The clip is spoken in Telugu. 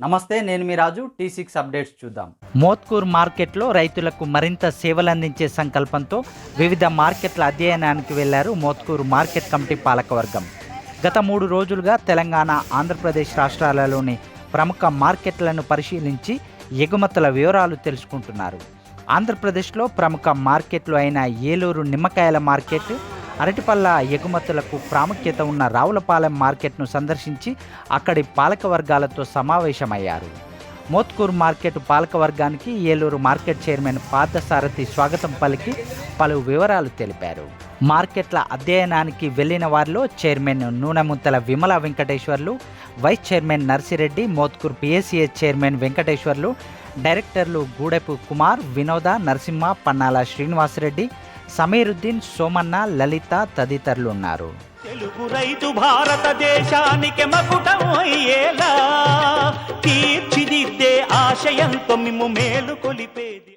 నమస్తే నేను మీ రాజు. టీ సిక్స్ అప్డేట్స్ చూద్దాం. మోత్కూర్ మార్కెట్లో రైతులకు మరింత సేవలందించే సంకల్పంతో వివిధ మార్కెట్ల అధ్యయనానికి వెళ్ళారు మోత్కూరు మార్కెట్ కమిటీ పాలకవర్గం. గత మూడు రోజులుగా తెలంగాణ ఆంధ్రప్రదేశ్ రాష్ట్రాలలోని ప్రముఖ మార్కెట్లను పరిశీలించి ఎగుమతుల వివరాలు తెలుసుకుంటున్నారు. ఆంధ్రప్రదేశ్లో ప్రముఖ మార్కెట్లు అయిన ఏలూరు నిమ్మకాయల మార్కెట్ అరటిపల్ల ఎగుమతులకు ప్రాముఖ్యత ఉన్న రావులపాలెం మార్కెట్ను సందర్శించి అక్కడి పాలక వర్గాలతో సమావేశమయ్యారు. మోత్కూర్ మార్కెట్ పాలకవర్గానికి ఏలూరు మార్కెట్ చైర్మన్ పార్థసారథి స్వాగతం పలికి పలు వివరాలు తెలిపారు. మార్కెట్ల అధ్యయనానికి వెళ్ళిన వారిలో chairman Nunemunthala Vimala Venkateshwarlu vice chairman Narsireddy Mothkur PSCS chairman Venkateshwarlu డైరెక్టర్లు గూడెపు కుమార్ వినోద నరసింహ పన్నాల శ్రీనివాసరెడ్డి సమీరుద్దీన్ సోమన్న లలిత తదితరులు ఉన్నారు. తెలుగు రైతు భారతదేశానికి మకుటం అయ్యేలా తీర్చిదిద్దే ఆశయంతో మిమ్ము మేలు కొలిపేది.